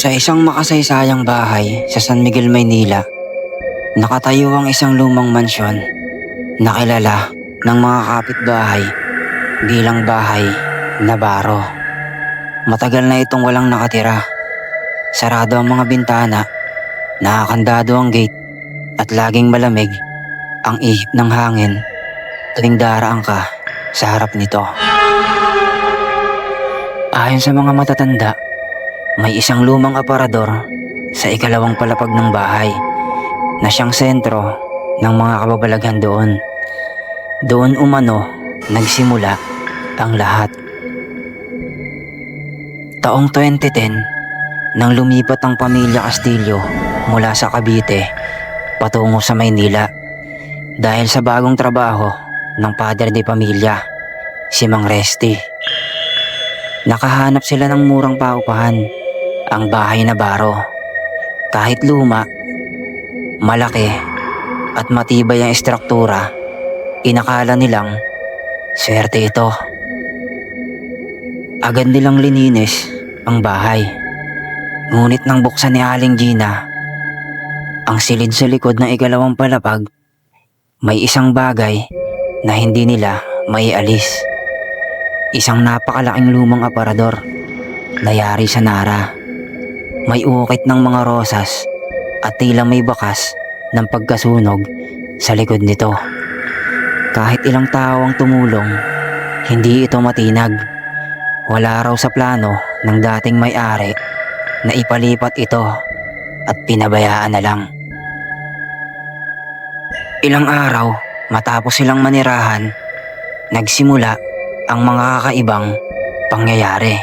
Sa isang makasaysayang bahay sa San Miguel, Maynila, nakatayo ang isang lumang mansyon na kilala ng mga kapitbahay bilang bahay na baro. Matagal na itong walang nakatira. Sarado ang mga bintana, nakakandado ang gate at laging malamig ang ihip ng hangin tuwing daraan ka sa harap nito. Ayon sa mga matatanda, may isang lumang aparador sa ikalawang palapag ng bahay na siyang sentro ng mga kababalaghan doon. Doon umano nagsimula ang lahat. Taong 2010 nang lumipat ang pamilya Castillo mula sa Cavite patungo sa Maynila dahil sa bagong trabaho ng padre de pamilya, si Mang Resti. Nakahanap sila ng murang paupahan, ang bahay na baro. Kahit luma, malaki at matibay ang estruktura, inakala nilang swerte ito. Agad nilang lininis ang bahay. Ngunit nang buksan ni Aling Gina, ang silid sa likod ng ikalawang palapag, may isang bagay na hindi nila maialis. Isang napakalaking lumang aparador na yari sa Nara. May ukit ng mga rosas at tila may bakas ng pagkasunog sa likod nito. Kahit ilang tao ang tumulong, hindi ito matinag. Wala raw sa plano ng dating may-ari na ipalipat ito at pinabayaan na lang. Ilang araw matapos silang manirahan, nagsimula ang mga kakaibang pangyayari.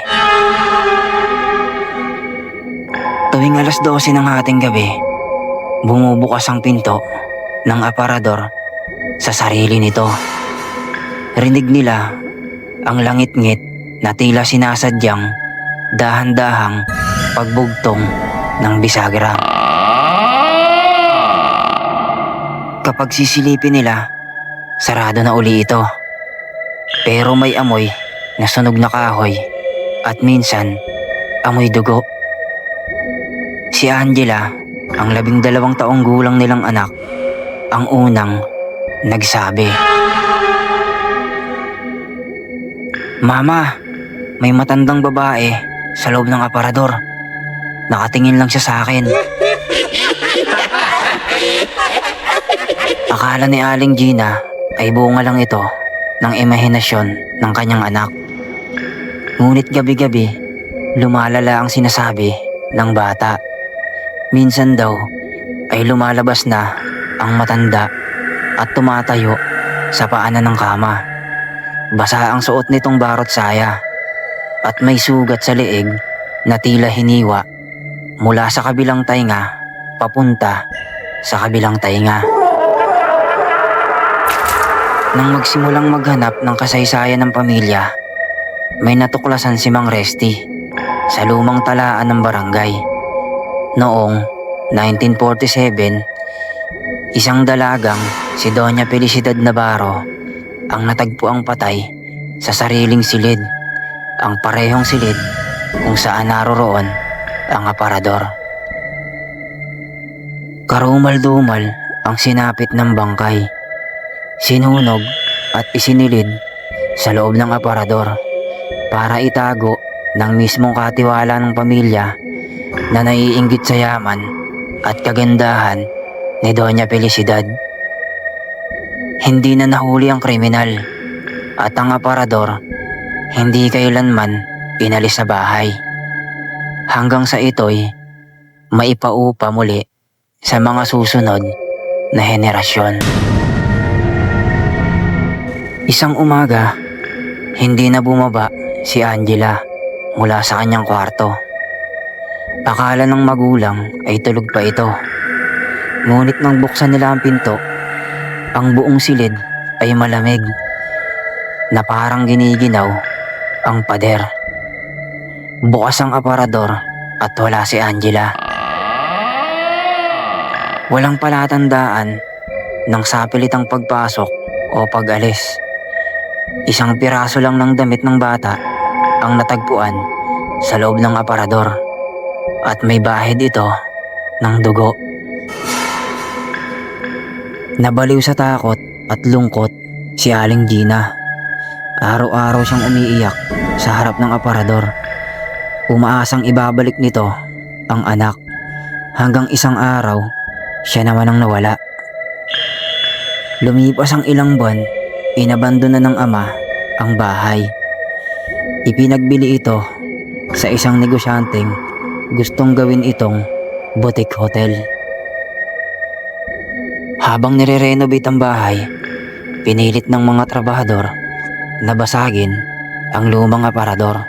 Tuwing alas 12 ng hating gabi, bumubukas ang pinto ng aparador sa sarili nito. Rinig nila ang langit-ngit na tila sinasadyang dahan-dahang pagbugtong ng bisagra. Kapag sisilipin nila, sarado na uli ito. Pero may amoy na sunog na kahoy at minsan amoy dugo. Si Angela, ang labing dalawang taong gulang nilang anak, ang unang nagsabi. Mama, may matandang babae sa loob ng aparador. Nakatingin lang siya sa akin. Akala ni Aling Gina ay bunga lang ito ng imahinasyon ng kanyang anak. Ngunit gabi-gabi, lumalala ang sinasabi ng bata. Minsan daw ay lumalabas na ang matanda at tumatayo sa paanan ng kama. Basa ang suot nitong barot saya at may sugat sa leeg na tila hiniwa mula sa kabilang tainga papunta sa kabilang tainga. Nang magsimulang maghanap ng kasaysayan ng pamilya, may natuklasan si Mang Resti sa lumang talaan ng barangay. Noong 1947, isang dalagang si Doña Felicidad Navarro ang natagpuang patay sa sariling silid, ang parehong silid kung saan naroroon ang aparador. Karumal-dumal ang sinapit ng bangkay. Sinunog at isinilid sa loob ng aparador para itago ng mismong katiwala ng pamilya na naiinggit sa yaman at kagandahan ni Doña Felicidad. Hindi na nahuli ang kriminal at ang aparador hindi kailanman pinalis sa bahay. Hanggang sa ito'y maipaupa muli sa mga susunod na henerasyon. Isang umaga, hindi na bumaba si Angela mula sa kanyang kwarto. Akala ng magulang ay tulog pa ito. Ngunit nang buksan nila ang pinto, ang buong silid ay malamig na parang giniginaw ang pader. Bukas ang aparador at wala si Angela. Walang palatandaan ng sapilitang pagpasok o pag-alis. Isang piraso lang ng damit ng bata ang natagpuan sa loob ng aparador. At may bahid ito ng dugo. Nabaliw sa takot at lungkot si Aling Gina. Araw-araw siyang umiiyak sa harap ng aparador. Umaasang ibabalik nito ang anak hanggang isang araw siya naman ang nawala. Lumipas ang ilang buwan, inabandona ng ama ang bahay. Ipinagbili ito sa isang negosyanteng gustong gawin itong boutique hotel. Habang nire-renovate ang bahay, pinilit ng mga trabahador na basagin ang lumang aparador.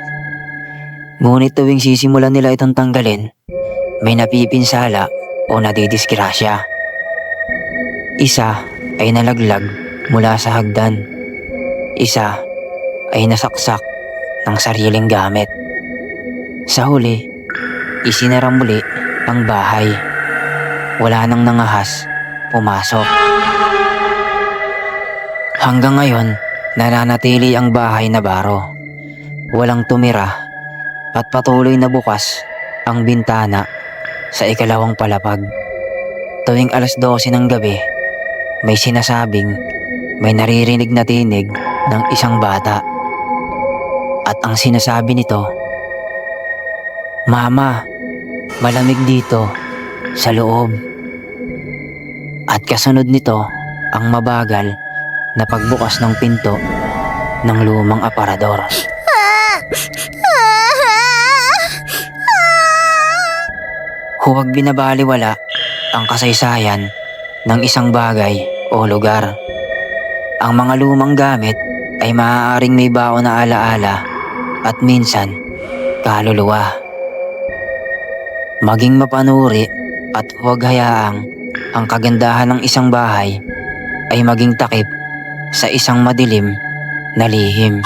Ngunit tuwing sisimulan nila itong tanggalin, may napipinsala o nadidisgrasya. Isa ay nalaglag mula sa hagdan. Isa ay nasaksak ng sariling gamit. Sa huli, isinara muli ang bahay. Wala nang nangahas, pumasok. Hanggang ngayon, nananatili ang bahay na baro. Walang tumira at patuloy na bukas ang bintana sa ikalawang palapag. Tuwing alas 12 ng gabi, may sinasabing may naririnig na tinig ng isang bata. At ang sinasabi nito, Mama, malamig dito sa loob. At kasunod nito ang mabagal na pagbukas ng pinto ng lumang aparador. Huwag binabaliwala ang kasaysayan ng isang bagay o lugar. Ang mga lumang gamit ay maaaring may baon na alaala at minsan kaluluwa. Maging mapanuri at huwag hayaang ang kagandahan ng isang bahay ay maging takip sa isang madilim na lihim.